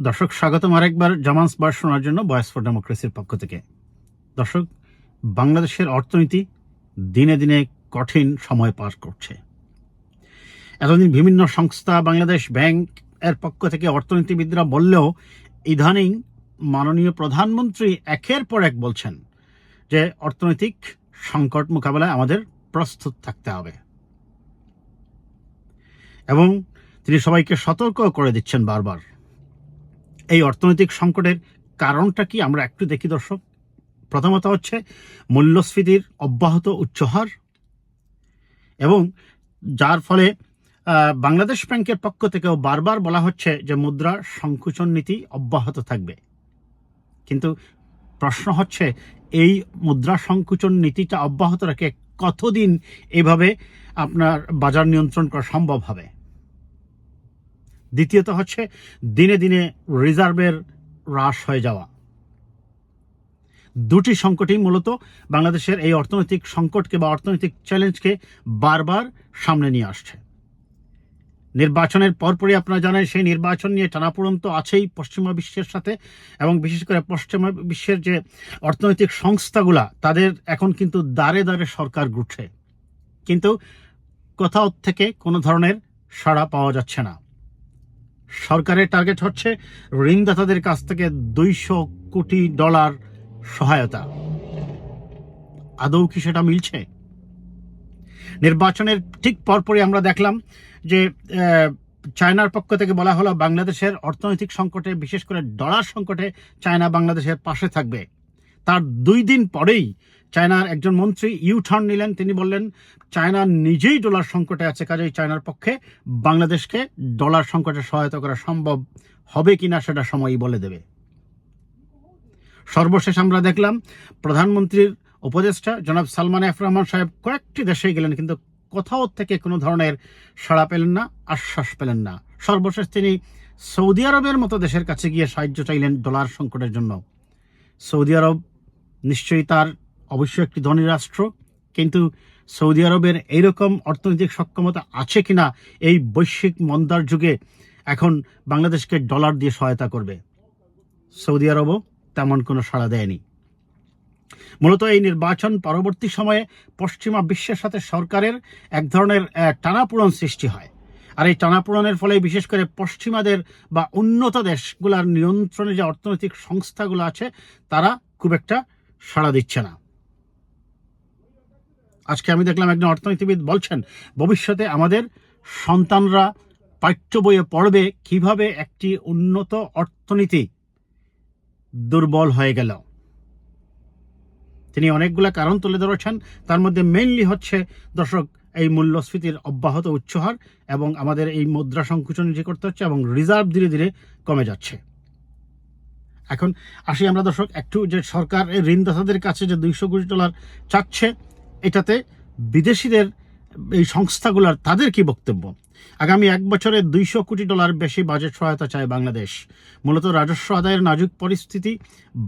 দর্শক, স্বাগতম আরেকবার জামান্স বার শোনার জন্য ভয়েস ফর ডেমোক্রেসির পক্ষ থেকে। দর্শক, বাংলাদেশের অর্থনীতি দিনে দিনে কঠিন সময় পার করছে। এতদিন বিভিন্ন সংস্থা, বাংলাদেশ ব্যাংক এর পক্ষ থেকে অর্থনীতিবিদরা বললেও ইদানিং মাননীয় প্রধানমন্ত্রী একের পর এক বলছেন যে অর্থনৈতিক সংকট মোকাবেলায় আমাদের প্রস্তুত থাকতে হবে। এবং তিনি সবাইকে সতর্ক করে দিচ্ছেন বারবার। এই অর্থনৈতিক সংকটের কারণটা কি? আমরা একটু দেখি দর্শক। প্রথমত হচ্ছে মূল্যস্ফীতির অব্যাহত উচ্চহার এবং যার ফলে বাংলাদেশ ব্যাংকের পক্ষ থেকেও বারবার বলা হচ্ছে যে মুদ্রা সংকুচন নীতি অব্যাহত থাকবে। কিন্তু প্রশ্ন হচ্ছে, এই মুদ্রা সংকুচন নীতিটা অব্যাহত রেখে কতদিন এভাবে আপনার বাজার নিয়ন্ত্রণ করা সম্ভব হবে? দ্বিতীয়ত হচ্ছে দিনে দিনে রিজার্ভের হ্রাস হয়ে যাওয়া। দুটি সংকটই মূলত বাংলাদেশের এই অর্থনৈতিক সংকটকে বা অর্থনৈতিক চ্যালেঞ্জকে বারবার সামনে নিয়ে আসছে। নির্বাচনের পরপরই আপনারা জানেন সেই নির্বাচন নিয়ে টানাপোড়ন তো আছেই পশ্চিমা বিশ্বের সাথে এবং বিশেষ করে পশ্চিমা বিশ্বের যে অর্থনৈতিক সংস্থাগুলা, তাদের এখন কিন্তু দাঁড়ে দাঁড়ে সরকার ঘুরছে। কিন্তু কোথাও থেকে কোনো ধরনের সাড়া পাওয়া যাচ্ছে না। সরকারের টার্গেট হচ্ছে ঋণদাতাদের কাছ থেকে দুইশো কোটি ডলার সহায়তা। আদৌ কি সেটা মিলছে? নির্বাচনের ঠিক পরপরই আমরা দেখলাম যে চায়নার পক্ষ থেকে বলা হলো বাংলাদেশের অর্থনৈতিক সংকটে, বিশেষ করে ডলার সংকটে, চায়না বাংলাদেশের পাশে থাকবে। তার দুই দিন পরেই চায়নার একজন মন্ত্রী ইউ টার্ন নিলেন। তিনি বললেন, চায়না নিজেই ডলার সংকটে আছে, কাজেই চায়নার পক্ষে বাংলাদেশকে ডলার সংকটে সহায়তা করা সম্ভব হবে কিনা সেটা সময়ই বলে দেবে। সর্বশেষ আমরা দেখলাম, প্রধানমন্ত্রীর উপদেষ্টা জনাব সালমান এফ রহমান সাহেব কয়েকটি দেশে গেলেন, কিন্তু কোথাও থেকে কোনো ধরনের সাড়া পেলেন না, আশ্বাস পেলেন না। সর্বশেষ তিনি সৌদি আরবের মতো দেশের কাছে গিয়ে সাহায্য চাইলেন ডলার সংকটের জন্য। সৌদি আরব নিশ্চয়ই তার অবশ্যই একটি ধনী রাষ্ট্র, কিন্তু সৌদি আরবের এইরকম অর্থনৈতিক সক্ষমতা আছে কিনা এই বৈশ্বিক মন্দার যুগে এখন বাংলাদেশকে ডলার দিয়ে সহায়তা করবে। সৌদি আরবও তেমন কোনো সাড়া দেয়নি। মূলত এই নির্বাচন পরবর্তী সময়ে পশ্চিমা বিশ্বের সাথে সরকারের এক ধরনের টানাপোড়ন সৃষ্টি হয়। আর এই টানাপোড়নের ফলে বিশেষ করে পশ্চিমাদের বা উন্নত দেশগুলার নিয়ন্ত্রণে যে অর্থনৈতিক সংস্থাগুলো আছে, তারা খুব একটা সাড়া দিচ্ছে না। আজকে আমি দেখলাম একজন অর্থনীতিবিদ বলছেন, ভবিষ্যতে আমাদের সন্তানরা পাঠ্য বইয়ে পড়বে, কীভাবে একটি উন্নত অর্থনীতি দুর্বল হয়ে গেল। তিনি অনেকগুলো কারণ তুলে ধরেছেন, তার মধ্যে মেইনলি হচ্ছে, দর্শক, এই মূল্যস্ফীতির অব্যাহত উচ্চহার এবং আমাদের এই মুদ্রা সংকুচন যে করতে হচ্ছে এবং রিজার্ভ ধীরে ধীরে কমে যাচ্ছে। এখন আসি আমরা, দর্শক, একটু যে সরকার ঋণদাতাদের কাছে যে দুইশো কোটি ডলার চাচ্ছে, এটাতে বিদেশিদের এই সংস্থাগুলোর তাদের কি বক্তব্য? আগামী এক বছরে দুইশো কোটি ডলার বেশি বাজেট সহায়তা চায় বাংলাদেশ। মূলত রাজস্ব আদায়ের নাজুক পরিস্থিতি,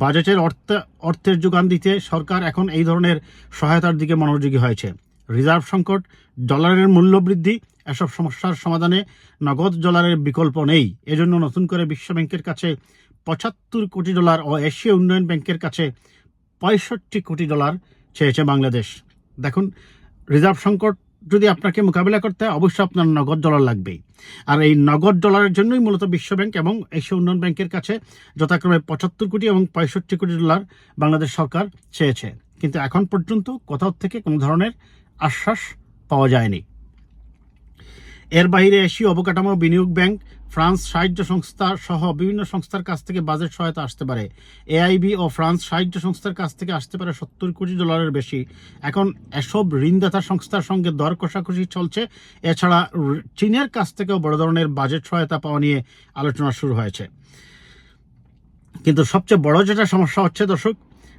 বাজেটের অর্থ, অর্থের যোগান দিতে সরকার এখন এই ধরনের সহায়তার দিকে মনোযোগী হয়েছে। রিজার্ভ সংকট, ডলারের মূল্য বৃদ্ধি, এসব সমস্যার সমাধানে নগদ ডলারের বিকল্প নেই। এজন্য নতুন করে বিশ্ব ব্যাংকের কাছে পঁচাত্তর কোটি ডলার ও এশিয়া উন্নয়ন ব্যাংকের কাছে পঁয়ষট্টি কোটি ডলার চেয়েছে বাংলাদেশ। দেখুন, রিজার্ভ সংকট যদি আপনাকে মোকাবিলা করতে হয়, অবশ্যই আপনার নগদ ডলার লাগবেই। আর এই নগদ ডলারের জন্যই মূলত বিশ্ব ব্যাংক এবং এশিয়া উন্নয়ন ব্যাংকের কাছে যথাক্রমে পঁচাত্তর কোটি এবং পঁয়ষট্টি কোটি ডলার বাংলাদেশ সরকার চেয়েছে। কিন্তু এখন পর্যন্ত কোথাও থেকে কোনো ধরনের আশ্বাস পাওয়া যায়নি। এর বাইরে এশীয় অবকাঠামো বিনিয়োগ ব্যাংক ফ্রান্স সাহায্য সংস্থা সহ বিভিন্ন সংস্থার কাছ থেকে বাজেট সহায়তা আসতে পারে। এআইবি ও ফ্রান্স সাহায্য সংস্থার কাছ থেকে আসতে পারে সত্তর কোটি ডলারের বেশি। এখন এসব ঋণদাতা সংস্থার সঙ্গে দর কষাকষি চলছে। এছাড়া চীনের কাছ থেকেও বড় ধরনের বাজেট সহায়তা পাওয়া নিয়ে আলোচনা শুরু হয়েছে। কিন্তু সবচেয়ে বড় যেটা সমস্যা হচ্ছে দর্শক,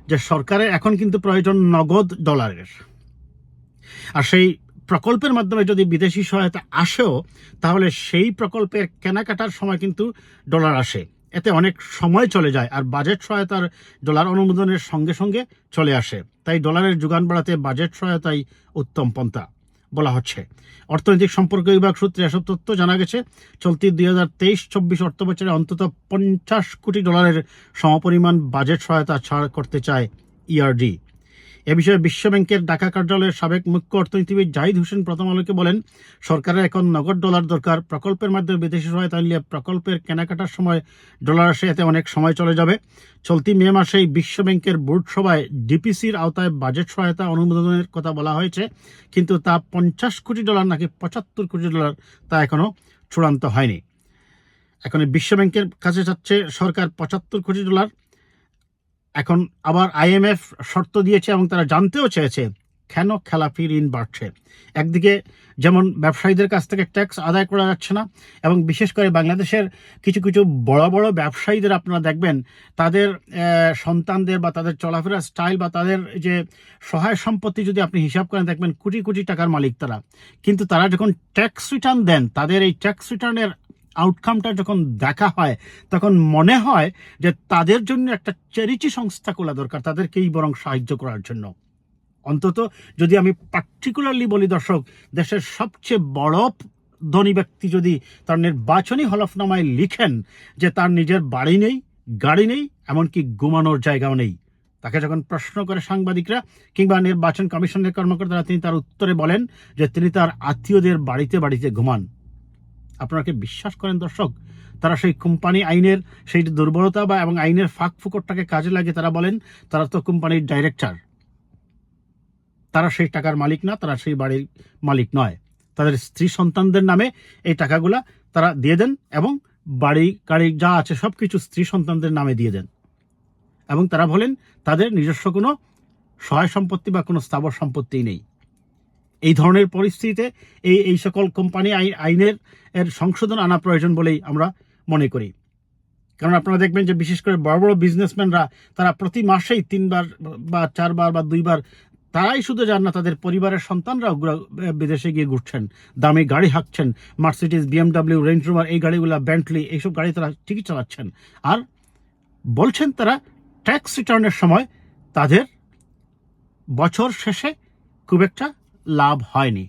যে সরকারের এখন কিন্তু প্রয়োজন নগদ ডলারের। আর সেই প্রকল্পের মাধ্যমে যদি বিদেশি সহায়তা আসেও, তাহলে সেই প্রকল্পের কেনাকাটার সময় কিন্তু ডলার আসে। এতে অনেক সময় চলে যায় আর বাজেট সহায়তার ডলার অনুমোদনের সঙ্গে সঙ্গে চলে আসে। তাই ডলারের যোগান বাড়াতে বাজেট সহায়তাই উত্তম পন্থা বলা হচ্ছে। অর্থনৈতিক সম্পর্ক বিভাগ সূত্রে এসব তথ্য জানা গেছে, চলতি দুই হাজার তেইশ চব্বিশ অর্থ বছরে অন্তত পঞ্চাশ কোটি ডলারের সমপরিমাণ বাজেট সহায়তা ছাড় করতে চায় ইআরডি এ বিষয়ে বিশ্বব্যাংকের ঢাকা কার্যালয়ের সাবেক মুখ্য অর্থনীতিবিদ জাহিদ হোসেন প্রথম আলোকে বলেন, সরকারের এখন নগদ ডলার দরকার। প্রকল্পের মাধ্যমে বিদেশি সহায়তা নিলে প্রকল্পের কেনাকাটার সময় ডলার আসে, এতে অনেক সময় চলে যাবে। চলতি মে মাসেই বিশ্বব্যাংকের বোর্ড সভায় ডিপিসির আওতায় বাজেট সহায়তা অনুমোদনের কথা বলা হয়েছে, কিন্তু তা পঞ্চাশ কোটি ডলার নাকি পঁচাত্তর কোটি ডলার তা এখনও চূড়ান্ত হয়নি। এখন বিশ্বব্যাংকের কাছে যাচ্ছে সরকার পঁচাত্তর কোটি ডলার এখন আবার আইএমএফ শর্ত দিয়েছে এবং তারা জানতেও চেয়েছে, কেন খেলাপি ঋণ বাড়ছে? একদিকে যেমন ব্যবসায়ীদের কাছ থেকে ট্যাক্স আদায় করা যাচ্ছে না, এবং বিশেষ করে বাংলাদেশের কিছু কিছু বড় বড় ব্যবসায়ীদের আপনারা দেখবেন, তাদের সন্তানদের বা তাদের চলাফেরা স্টাইল বা তাদের যে সহায় সম্পত্তি যদি আপনি হিসাব করেন, দেখবেন কোটি কোটি টাকার মালিক তারা। কিন্তু তারা যখন ট্যাক্স রিটার্ন দেন, তাদের এই ট্যাক্স রিটার্নের আউটকামটা যখন দেখা হয়, তখন মনে হয় যে তাদের জন্য একটা চ্যারিটি সংস্থা খোলা দরকার, তাদেরকেই বরং সাহায্য করার জন্য। অন্তত যদি আমি পার্টিকুলারলি বলি, দর্শক, দেশের সবচেয়ে বড় ধনী ব্যক্তি যদি তার নির্বাচনী হলফনামায় লিখেন যে তার নিজের বাড়ি নেই, গাড়ি নেই, এমনকি ঘুমানোর জায়গাও নেই, তাকে যখন প্রশ্ন করে সাংবাদিকরা কিংবা নির্বাচন কমিশনের কর্মকর্তারা, তিনি তার উত্তরে বলেন যে তিনি তার আত্মীয়দের বাড়িতে বাড়িতে ঘুমান। আপনারা বিশ্বাস করেন দর্শক, তারা সেই কোম্পানি আইনের সেই দুর্বলতা বা এবং আইনের ফাঁক ফুকরটাকে কাজে লাগে তারা বলেন, তারা তো কোম্পানির ডাইরেক্টর তারা সেই টাকার মালিক না, তারা সেই বাড়ির মালিক নয়। তাদের স্ত্রী সন্তানদের নামে এই টাকাগুলা তারা দিয়ে দেন এবং বাড়ি, গাড়ি যা আছে সব কিছু স্ত্রী সন্তানদের নামে দিয়ে দেন। এবং তারা বলেন, তাদের নিজস্ব কোনো সহায় সম্পত্তি বা কোনো স্থাবর সম্পত্তি নেই। এই ধরনের পরিস্থিতিতে এই এই সকল কোম্পানি আই- আইনের এর সংশোধন আনা প্রয়োজন বলেই আমরা মনে করি। কারণ আপনারা দেখবেন যে বিশেষ করে বড় বড় বিজনেসম্যানরা তারা প্রতি মাসেই তিনবার বা চারবার বা দুইবার তারাই শুধু যান না, তাদের পরিবারের সন্তানরা বিদেশে গিয়ে ঘুরছেন, দামি গাড়ি হাঁকছেন মার্সিডিজ বিএমডাব্লিউ রেঞ্জ রোভার এই গাড়িগুলো ব্যান্টলি এইসব গাড়ি তারা ঠিকই চালাচ্ছেন। আর বলছেন তারা ট্যাক্স রিটার্নের সময় তাদের বছর শেষে খুব একটা লাভ হয়নি।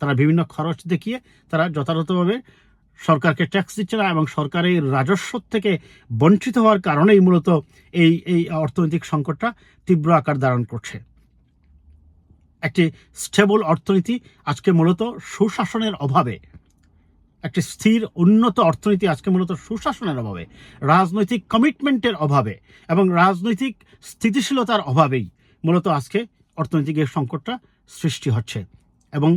তারা বিভিন্ন খরচ দেখিয়ে তারা যথাযথভাবে সরকারকে ট্যাক্স দিচ্ছে না এবং সরকারের রাজস্ব থেকে বঞ্চিত হওয়ার কারণেই মূলত এই এই অর্থনৈতিক সংকটটা তীব্র আকার ধারণ করছে। একটি স্টেবল অর্থনীতি আজকে মূলত সুশাসনের অভাবে, একটি স্থির উন্নত অর্থনীতি আজকে মূলত সুশাসনের অভাবে, রাজনৈতিক কমিটমেন্টের অভাবে এবং রাজনৈতিক স্থিতিশীলতার অভাবেই মূলত আজকে অর্থনৈতিক এই সংকটটা সৃষ্টি হচ্ছে এবং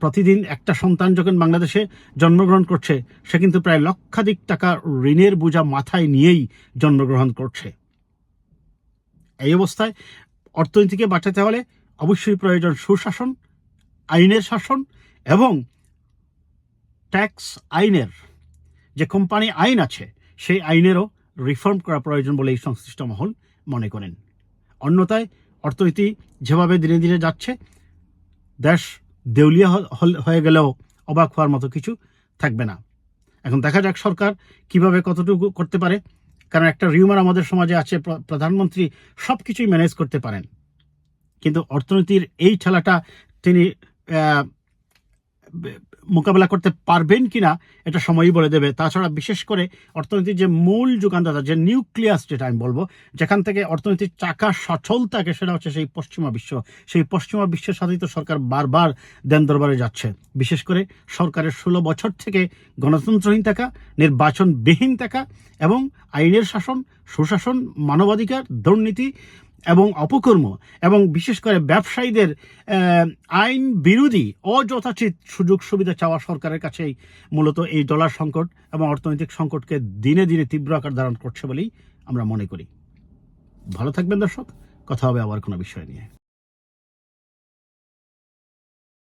প্রতিদিন একটা সন্তান যখন বাংলাদেশে জন্মগ্রহণ করছে, সে কিন্তু প্রায় লক্ষাধিক টাকা ঋণের বোঝা মাথায় নিয়েই জন্মগ্রহণ করছে। এই অবস্থায় অর্থনীতিকে বাঁচাতে হলে অবশ্যই প্রয়োজন সুশাসন, আইনের শাসন এবং ট্যাক্স আইনের। যে কোম্পানি আইন আছে, সেই আইনেরও রিফর্ম করা প্রয়োজন বলে এই সংশ্লিষ্ট মহল মনে করেন। অন্যথায় অর্থনীতি যেভাবে দিনে দিনে যাচ্ছে, দেশ দেউলিয়া হয়ে গেলেও অবাক হওয়ার মতো কিছু থাকবে না। এখন দেখা যাক সরকার কীভাবে কতটুকু করতে পারে। কারণ একটা রিউমার আমাদের সমাজে আছে প্রধানমন্ত্রী সব কিছুই ম্যানেজ করতে পারেন। কিন্তু অর্থনীতির এই ঠেলাটা তিনি মোকাবেলা করতে পারবেন কিনা এটা সময়ই বলে দেবে। তাছাড়া বিশেষ করে অর্থনীতির যে মূল যোগানদাতা যে নিউক্লিয়াস যেটা আমি বলব, যেখান থেকে অর্থনীতির চাকা সচল থাকে সেটা হচ্ছে সেই পশ্চিমা বিশ্ব। সেই পশ্চিমা বিশ্বের সাথেই তো সরকার বারবার দেন দরবারে যাচ্ছে। বিশেষ করে সরকারের ষোলো বছর থেকে গণতন্ত্রহীন থাকা, নির্বাচনবিহীন থাকা এবং আইনের শাসন, সুশাসন, মানবাধিকার, দুর্নীতি এবং অপকর্ম এবং বিশেষ করে ব্যবসায়ীদের আইন বিরোধী অযথাচিত সুযোগ সুবিধা চাওয়া সরকারের কাছেই মূলত এই ডলার সংকট এবং অর্থনৈতিক সংকটকে দিনে দিনে তীব্র আকার ধারণ করছে বলেই আমরা মনে করি। ভালো থাকবেন দর্শক, কথা হবে আবার কোনো বিষয় নিয়ে।